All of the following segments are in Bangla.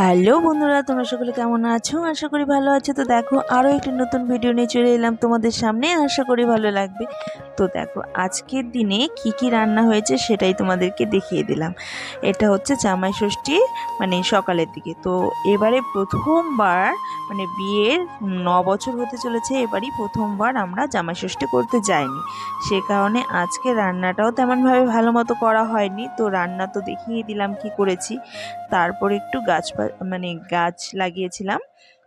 হ্যালো বন্ধুরা, তোমরা সকলে কেমন আছো? আশা করি ভালো আছো। তো দেখো আরও একটি নতুন ভিডিও নিয়ে চলে এলাম তোমাদের সামনে। আশা করি ভালো লাগবে। তো দেখো, আজকের দিনে কি কি রান্না হয়েছে সেটাই তোমাদেরকে দেখিয়ে দিলাম। এটা হচ্ছে জামাই ষষ্ঠী মানে সকালের দিকে। তো এবারে প্রথমবার মানে বিয়ের ন বছর হতে চলেছে, এবারই প্রথমবার আমরা জামাই ষষ্ঠী করতে যাইনি। সে কারণে আজকে রান্নাটাও তেমনভাবে ভালো মতো করা হয়নি। তো রান্না তো দেখিয়ে দিলাম কি করেছি। তারপর একটু গাছ মানে গাছ লাগিয়েছিলাম।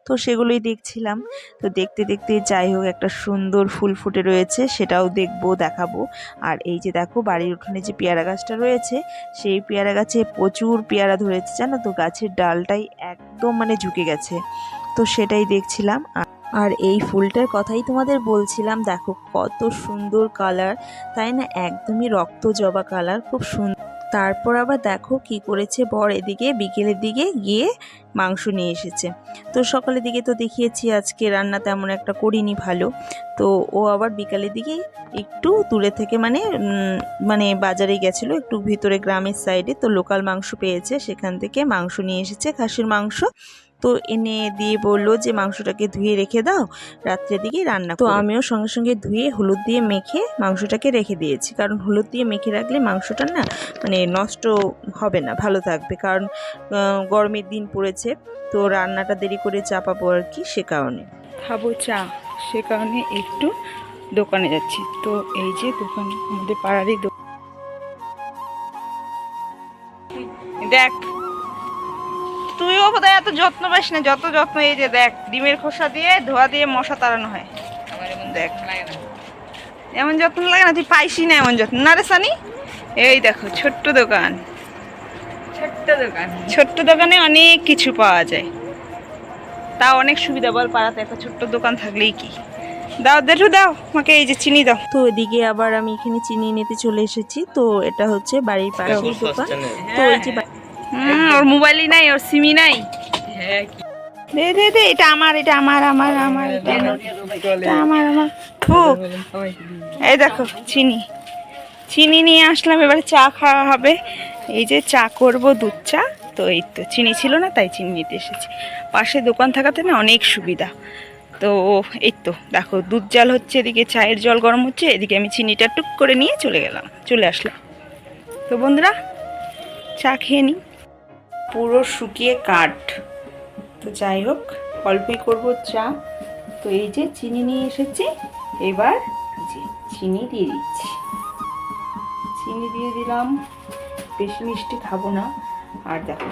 তো সেগুলোই দেখছিলাম। তো দেখতে দেখতে যাই হোক, একটা সুন্দর ফুল ফুটে রয়েছে, সেটাও দেখব, দেখাবো। আর এই যে দেখো, বাড়ির উঠোনে যে পেয়ারা গাছটা রয়েছে, সেই পেয়ারা গাছে প্রচুর পেয়ারা ধরেছে, জানো তো? গাছের ডালটাই একদম মানে ঝুঁকে গেছে। তো সেটাই দেখছিলাম। আর- আর এই ফুলটার কথাই তোমাদের বলছিলাম, দেখো কত সুন্দর কালার। তাই না? একদমই রক্ত জবা কালার, খুব সুন্দর তারপর আবার দেখো কি করেছে বর এদিকে, বিকেলের দিকে গিয়ে মাংস নিয়ে এসেছে। তো সকালের দিকে তো দেখিয়েছি, আজকে রান্না তেমন একটা করিনি ভালো। তো ও আবার বিকালের দিকে একটু দূরে থেকে মানে মানে বাজারে গেছিল, একটু ভিতরে গ্রামের সাইডে তো লোকাল মাংস পেয়েছে, সেখান থেকে মাংস নিয়ে এসেছে খাসির মাংস। তো এনে দিয়ে বলল যে মাংসটাকে ধুয়ে রেখে দাও রাত্রের দিকে রান্না তো আমিও সঙ্গে সঙ্গে ধুয়ে হলুদ দিয়ে মেখে মাংসটাকে রেখে দিয়েছি। কারণ হলুদ দিয়ে মেখে রাখলে মাংসটা না মানে নষ্ট হবে না ভালো থাকবে। কারণ গরমের দিন পড়েছে তো রান্নাটা দেরি করে চাপাবো আর কি সে কারণে। খাব চা সে কারণে একটু দোকানে যাচ্ছি। তো এই যে দোকান আমাদের পাড়ারই দোকান দেখ যত্ন পাস না যত যত্ন এই যে দেখ ডিমের খোসা দিয়ে ধোয়া দিয়ে মশা তাড়ানো হয়। দেখ। এমন যত্ন লাগে না তুই পাইসি না এমন যত্ন। না রে সানি এই দেখো ছোট্ট দোকান। ছোট্ট দোকান। ছোট্ট দোকানে অনেক কিছু পাওয়া যায়। তা অনেক সুবিধা বল পাড়াতে একটা ছোট্ট দোকান থাকলেই কি? দাও দেটু দাও আমাকে এই যে চিনি দাও। তো এদিকে আবার আমি এখানে চিনি নিতে চলে এসেছি। তো এটা হচ্ছে বাড়ির পাশের দোকান। তো ওই যে হুম, ওর মোবাইলই নাই ওর সিমি নাই। দে দে দে এটা আমার এটা আমার আমার আমার এটা আমার আমার থু এই দেখো চিনি। চিনি নিয়ে আসলাম এবারে চা খাওয়া হবে। এই যে চা করব দুধ চা তো এই তো চিনি ছিল না তাই চিনি নিতে এসেছি। পাশে দোকান থাকাতে না অনেক সুবিধা। তো এই তো দেখো দুধ জাল হচ্ছে এদিকে চায়ের জল গরম হচ্ছে এদিকে আমি চিনিটা টুক করে নিয়ে চলে গেলাম চলে আসলাম। তো বন্ধুরা চা খেয়ে নিই। পুরো শুকিয়ে কাঠ। তো যাই হোক, অল্পই করব চা। তো এই যে চিনি নিয়ে এসেছি, এবার যে চিনি দিয়ে দিচ্ছি। চিনি দিয়ে দিলাম, বেশি মিষ্টি খাব না। আর দেখো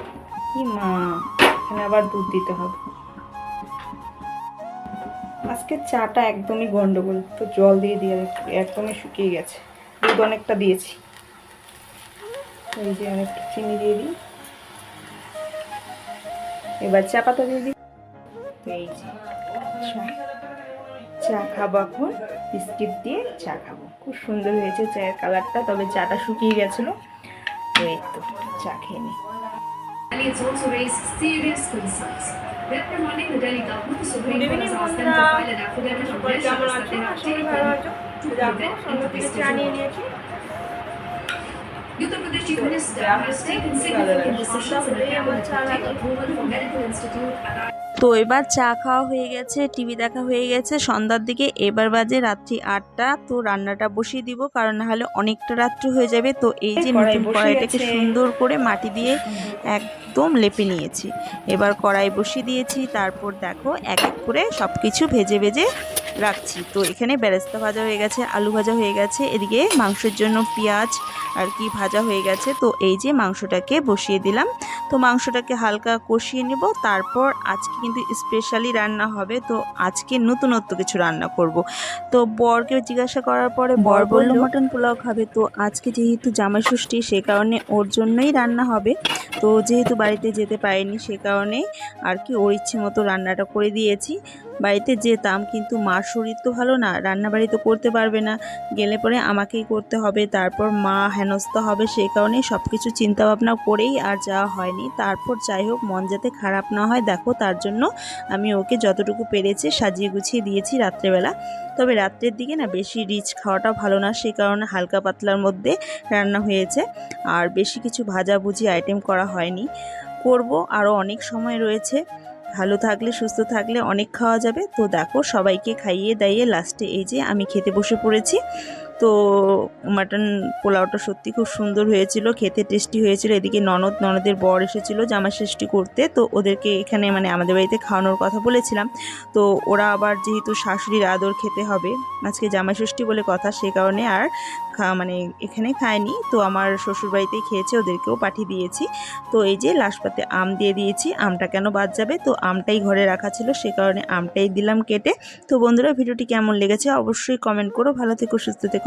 কি মা, এখানে আবার দুধ দিতে হবে। আজকে চাটা একদমই গন্ডগোল, তো জল দিয়ে দিয়ে একদমই শুকিয়ে গেছে। দুধ অনেকটা দিয়েছি। এই যে অনেকটা চিনি দিয়ে দিই। এবার চা পাতা দিয়ে দিই এই যে চা। খাব এখন বিস্কিট দিয়ে চা খাব। খুব সুন্দর হয়েছে চায়ের কালারটা তবে চাটা শুকিয়ে গেছিল। তো এই তো চা খেয়ে নিই also raised Uttar Pradesh Chief Minister has taken significant decisions in to take approval for Medical Institute. At তো এবার চা খাওয়া হয়ে গেছে টিভি দেখা হয়ে গেছে সন্ধ্যার দিকে এবার বাজে রাত্রি আটটা তো রান্নাটা বসিয়ে দিব কারণ না হলে অনেকটা রাত্রি হয়ে যাবে। তো এই যে নতুন কড়াইটাকে সুন্দর করে মাটি দিয়ে একদম লেপে নিয়েছি। এবার কড়াই বসিয়ে দিয়েছি তারপর দেখো এক এক করে সব কিছু ভেজে ভেজে রাখছি। তো এখানে বেরেস্তা ভাজা হয়ে গেছে আলু ভাজা হয়ে গেছে এদিকে মাংসের জন্য পেঁয়াজ আর কি ভাজা হয়ে গেছে। তো এই যে মাংসটাকে বসিয়ে দিলাম। তো মাংসটাকে হালকা কষিয়ে নেব তারপর আজকে কিন্তু স্পেশালি রান্না হবে। তো আজকে নতুনত্ব কিছু রান্না করব। তো বরকে জিজ্ঞাসা করার পরে বর বলল মটন পোলাও খাবে। তো আজকে যেহেতু জামাই ষষ্ঠী সে কারণে ওর জন্যই রান্না হবে। তো যেহেতু বাড়িতে যেতে পারেনি সে কারণে আর কি ওর ইচ্ছে মতো রান্নাটা করে দিয়েছি। বাড়িতে যেতাম, কিন্তু মার শরীর তো ভালো না, রান্নাবাড়ি তো করতে পারবে না। গেলে পরে আমাকেই করতে হবে, তারপর মা হেনস্থা হবে সেই কারণে সব কিছু চিন্তাভাবনা করেই আর যাওয়া হয়নি। তারপর যাই হোক, মন যাতে খারাপ না হয়, দেখো তার জন্য আমি ওকে যতটুকু পেরেছে সাজিয়ে গুছিয়ে দিয়েছি রাত্রেবেলা। তবে রাত্রের দিকে না বেশি রিচ খাওয়াটা ভালো না সেই কারণে হালকা পাতলার মধ্যে রান্না হয়েছে। আর বেশি কিছু ভাজাভুজি আইটেম করা হয়নি। করব আরও অনেক সময় রয়েছে। ভালো থাকলে, সুস্থ থাকলে অনেক খাওয়া যাবে। তো দেখো, সবাইকে খাইয়ে দাইয়ে লাস্টে এই যে আমি খেতে বসে পড়েছি। তো মাটন পোলাওটা সত্যি খুব সুন্দর হয়েছিল, খেতে টেস্টি হয়েছিল। এদিকে ননদ, ননদের বর এসেছিল জামা ষষ্ঠী করতে, তো ওদেরকে এখানে মানে আমাদের বাড়িতে খাওয়ানোর কথা বলেছিলাম। তো ওরা আবার যেহেতু শাশুড়ির আদর খেতে হবে, আজকে জামাই ষষ্ঠী বলে কথা সে কারণে আর মানে এখানে খায়নি। তো আমার শ্বশুর বাড়িতেই খেয়েছে, ওদেরকেও পাঠিয়ে দিয়েছি। তো এই যে লাস্ট পাতে আম দিয়ে দিয়েছি, আমটা কেন বাদ যাবে? তো আমটাই ঘরে রাখা ছিল, সে কারণে আমটাই দিলাম কেটে। তো বন্ধুরা, ভিডিওটি কেমন লেগেছে অবশ্যই কমেন্ট করো। ভালো থেকো, সুস্থ থেকো।